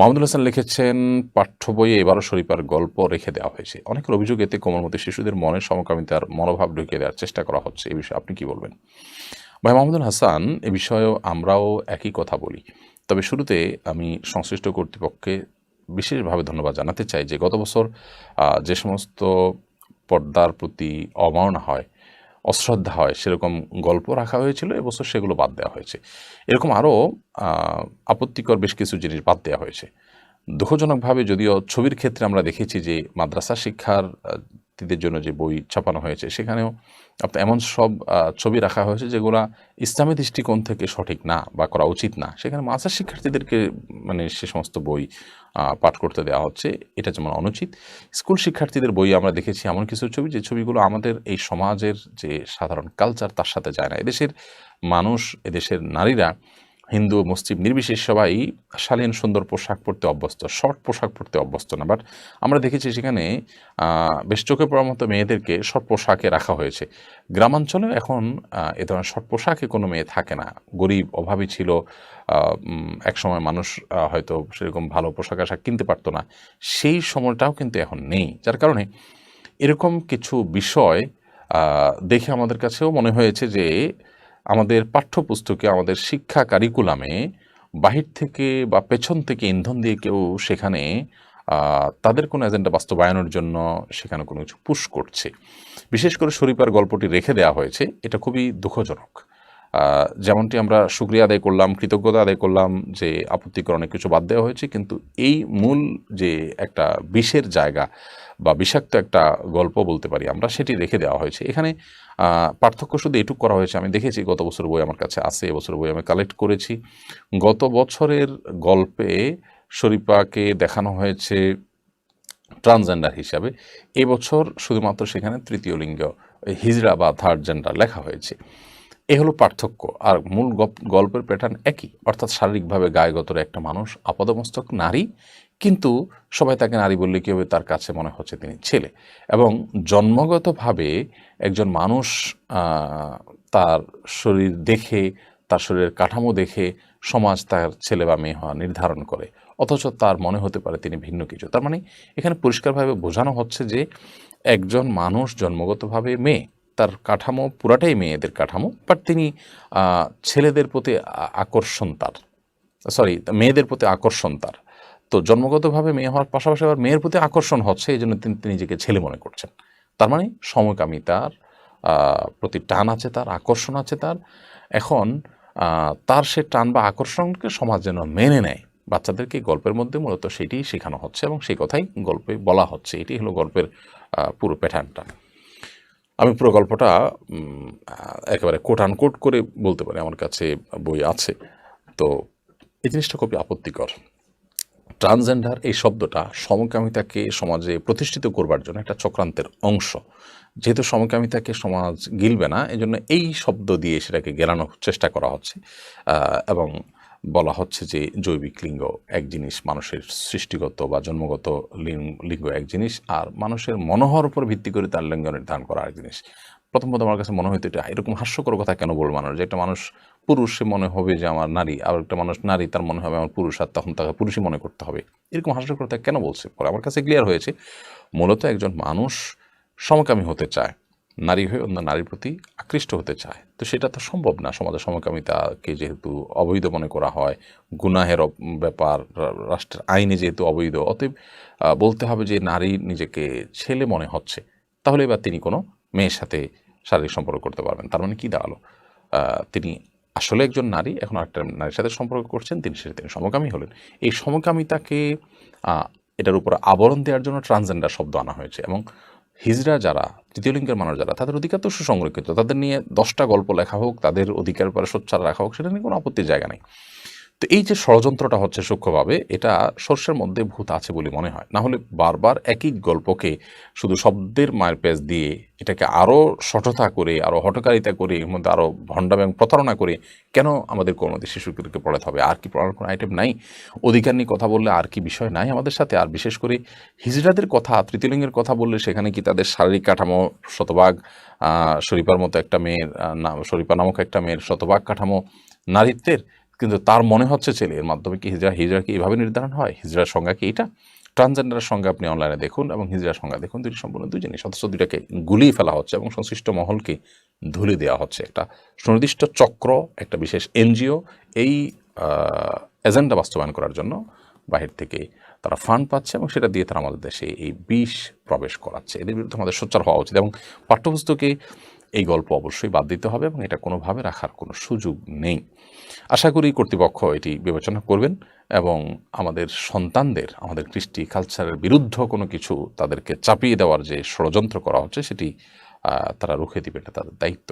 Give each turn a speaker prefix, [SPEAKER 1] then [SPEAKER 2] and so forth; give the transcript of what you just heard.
[SPEAKER 1] মাহমুদুল হাসান লিখেছেন, পাঠ্য বইয়ে এবারও শরীফার গল্প রেখে দেওয়া হয়েছে। অনেকের অভিযোগ এতে কোমলমতি শিশুদের মনে সমকামিতার মনোভাব ঢুকিয়ে দেওয়ার চেষ্টা করা হচ্ছে। এই বিষয়ে আপনি কি বলবেন? ভাই মাহমুদুল হাসান, এ বিষয়েও আমরাও একই কথা বলি। তবে শুরুতে আমি সংশ্লিষ্ট কর্তৃপক্ষকে বিশেষভাবে ধন্যবাদ জানাতে চাই যে গত বছর যে সমস্ত পর্দার প্রতি অমাননা হয় অশ্রদ্ধা হয়, সেরকম গল্প রাখা হয়েছিল, এবছর সেগুলো বাদ দেওয়া হয়েছে। এরকম আরও আপত্তিকর বেশ কিছু জিনিস বাদ দেওয়া হয়েছে। দুঃখজনকভাবে যদিও ছবির ক্ষেত্রে আমরা দেখেছি যে মাদ্রাসা শিক্ষার তীদের জন্য যে বই ছাপানো হয়েছে, সেখানেও আপনার এমন সব ছবি রাখা হয়েছে যেগুলা ইসলামী দৃষ্টিকোণ থেকে সঠিক না বা করা উচিত না। সেখানে মাদ্রাসা শিক্ষার্থীদেরকে মানে সে সমস্ত বই পাঠ করতে দেওয়া হচ্ছে, এটা যেমন অনুচিত। স্কুল শিক্ষার্থীদের বই আমরা দেখেছি এমন কিছু ছবি, যে ছবিগুলো আমাদের এই সমাজের যে সাধারণ কালচার তার সাথে যায় না। এদেশের মানুষ, এদেশের নারীরা হিন্দু মুসলিম নির্বিশেষ সবাই শালীন, সুন্দর পোশাক পরতে অভ্যস্ত, শর্ট পোশাক পরতে অভ্যস্ত না বাট আমরা দেখেছি সেখানে বেশ চোখে পড়ার মতো মেয়েদেরকে শর্ট পোশাকে রাখা হয়েছে। গ্রামাঞ্চলে এখন এ ধরনের শর্ট পোশাকে কোনো মেয়ে থাকে না। গরিব, অভাবী ছিল একসময় মানুষ হয়তো সেরকম ভালো পোশাক আশাক কিনতে পারতো না। সেই সময়টাও কিন্তু এখন নেই। যার কারণে এরকম কিছু বিষয় দেখে আমাদের কাছেও মনে হয়েছে যে আমাদের পাঠ্যপুস্তকে, আমাদের শিক্ষা কারিকুলামে বাহির থেকে বা পেছন থেকে ইন্ধন দিয়ে কেউ সেখানে তাদের কোনো এজেন্ডা বাস্তবায়নের জন্য সেখানে কোনো কিছু পুশ করছে। বিশেষ করে শরীফার গল্পটি রেখে দেওয়া হয়েছে, এটা খুবই দুঃখজনক। যেমনটি আমরা সুক্রিয়া আদায় করলাম, কৃতজ্ঞতা আদায় করলাম যে আপত্তিকর অনেক কিছু বাদ দেওয়া হয়েছে। কিন্তু এই মূল যে একটা বিষের জায়গা বা বিষাক্ত একটা গল্প বলতে পারি আমরা, সেটি রেখে দেওয়া হয়েছে। এখানে পার্থক্য শুধু এটুক করা হয়েছে। আমি দেখেছি গত বছর বই আমার কাছে আছে এবছর বই আমি কালেক্ট করেছি। গত বছরের গল্পে শরীফাকে দেখানো হয়েছে ট্রান্সজেন্ডার হিসাবে। এবছর শুধুমাত্র সেখানে তৃতীয় লিঙ্গ, হিজড়া বা থার্ড জেন্ডার লেখা হয়েছে। এ হলো পার্থক্য। আর মূল গল্পের প্যাটার্ন একই। অর্থাৎ শারীরিকভাবে গায়গতর একটা মানুষ আপাদমস্তক নারী, কিন্তু সবাই তাকে নারী বললে কী হবে? তার কাছে মনে হচ্ছে তিনি ছেলে। এবং জন্মগতভাবে একজন মানুষ তার শরীর দেখে, তার শরীরের কাঠামো দেখে সমাজ তার ছেলে বা মেয়ে হওয়া নির্ধারণ করে। অথচ তার মনে হতে পারে তিনি ভিন্ন কিছু। তার মানে এখানে পরিষ্কারভাবে বোঝানো হচ্ছে যে একজন মানুষ জন্মগতভাবে মেয়ে। তার কাঠামো, পুরাটাই মেয়েদের কাঠামো বাট তিনি ছেলেদের প্রতি আকর্ষণ তার। সরি মেয়েদের প্রতি আকর্ষণ তার। তো জন্মগতভাবে মেয়ে হওয়ার পাশাপাশি আবার মেয়ের প্রতি আকর্ষণ হচ্ছে, এই জন্য তিনি নিজেকে ছেলে মনে করছেন। তার মানে সমকামিতার তার প্রতি টান আছে তার, আকর্ষণ আছে তার। এখন তার সে টান বা আকর্ষণকে সমাজ যেন মেনে নেয়। বাচ্চাদেরকে গল্পের মধ্যে মূলত সেটি শেখানো হচ্ছে এবং সেই কথাই গল্পে বলা হচ্ছে। এটি হলো গল্পের পুরো প্যাটার্নটা। আমি পুরো গল্পটা একেবারে কোট আনকোট করে বলতে পারি, আমার কাছে বই আছে। তো এই জিনিসটা খুবই আপত্তিকর। ট্রান্সজেন্ডার এই শব্দটা সমকামিতাকে সমাজে প্রতিষ্ঠিত করবার জন্য একটা চক্রান্তের অংশ। যেহেতু সমকামিতাকে সমাজ গিলবে না এই জন্য এই শব্দ দিয়ে সেটাকে গেলানোর চেষ্টা করা হচ্ছে এবং বলা হচ্ছে যে জৈবিক লিঙ্গ এক জিনিস, মানুষের সৃষ্টিগত বা জন্মগত লিঙ্গ এক জিনিস, আর মানুষের মনোহর উপর ভিত্তি করে তার লিঙ্গ নির্ধারণ করা এক জিনিস। প্রথম প্রথম আমার কাছে মনে হতো এটা এরকম হাস্যকর কথা কেন বলব মানুষ? যে একটা মানুষ পুরুষ মনে হবে যে আমার নারী, আর একটা মানুষ নারী, তার মনে হবে আমার পুরুষ, আর তখন তাকে পুরুষই মনে করতে হবে। এরকম হাস্যকর কথা কেন বলছে? পরে আমার কাছে ক্লিয়ার হয়েছে, মূলত একজন মানুষ সমকামী হতে চায়। নারী হয়ে অন্য নারীর প্রতি আকৃষ্ট হতে চায়। তো সেটা তো সম্ভব না। সমাজের সমকামিতাকে যেহেতু অবৈধ মনে করা হয়, গুনাহের ব্যাপার রাষ্ট্রের আইনে যেহেতু অবৈধ, অতএব বলতে হবে যে নারী নিজেকে ছেলে মনে হচ্ছে, তাহলে এবার তিনি কোনো মেয়ের সাথে শারীরিক সম্পর্ক করতে পারবেন। তার মানে কি দাঁড়াল? তিনি আসলে একজন নারী, এখন একটা নারীর সাথে সম্পর্ক করছেন, তিনি সেটা তিনি সমকামী হলেন। এই সমকামিতাকে এটার উপর আবরণ দেওয়ার জন্য ট্রান্সজেন্ডার শব্দ আনা হয়েছে এবং হিজড়া যারা, তৃতীয় লিঙ্গের মানুষ যারা, তাদের অধিকার তো সুসংরক্ষিত। তাদের নিয়ে দশটা গল্প লেখা হোক, তাদের অধিকার পরে সোচ্চার রাখা হোক, সেটা নিয়ে কোনো আপত্তির জায়গা নেই। তো এই যে ষড়যন্ত্রটা হচ্ছে সূক্ষ্মভাবে, এটা সর্ষের মধ্যে ভূত আছে বলে মনে হয়। না হলে বারবার একই গল্পকে শুধু শব্দের মায়ের পেজ দিয়ে এটাকে আরও সঠতা করে আরও হটকারিতা করে, এর মধ্যে আরও ভণ্ডাম এবং প্রতারণা করে কেন আমাদের কোনো শিশুদেরকে পড়াতে হবে? আর কি পড়ার কোনো আইটেম নাই? অধিকার নিয়ে কথা বললে আর কি বিষয় নাই আমাদের সাথে? আর বিশেষ করে হিজড়াদের কথা তৃতীয়লিঙ্গের কথা বললে সেখানে কি তাদের শারীরিক কাঠামো শতভাগ শরীফার মতো একটা মেয়ের নাম, শরীফা নামক একটা মেয়ের শতভাগ কাঠামো নারীত্বের? কিন্তু তার মনে হচ্ছে ছেলে এর মাধ্যমে কি হিজড়া হিজড়া কি এভাবে নির্ধারণ হয়? হিজড়ার সংজ্ঞা কি এটা? ট্রান্সজেন্ডারের সঙ্গে আপনি অনলাইনে দেখুন এবং হিজড়ার সংজ্ঞা দেখুন। দুটি সম্পূর্ণ দুই জিনিস, অথচ দুইটাকে গুলিয়ে ফেলা হচ্ছে এবং সংশ্লিষ্ট মহলকে ধুলে দেওয়া হচ্ছে। একটা সুনির্দিষ্ট চক্র, একটা বিশেষ এনজিও এই এজেন্ডা বাস্তবায়ন করার জন্য বাহির থেকে তারা ফান্ড পাচ্ছে এবং সেটা দিয়ে তারা আমাদের দেশে এই বিষ প্রবেশ করাচ্ছে। এদের বিরুদ্ধে আমাদের সোচ্চার হওয়া উচিত এবং পাঠ্যপুস্তকে এই গল্প অবশ্যই বাদ দিতে হবে এবং এটা কোনোভাবে রাখার কোনো সুযোগ নেই। আশা করি কর্তৃপক্ষ এটি বিবেচনা করবেন এবং আমাদের সন্তানদের, আমাদের কৃষ্টি কালচারের বিরুদ্ধ কোনো কিছু তাদেরকে চাপিয়ে দেওয়ার যে ষড়যন্ত্র করা হচ্ছে, সেটি তারা রুখে দিবে, এটা তাদের দায়িত্ব।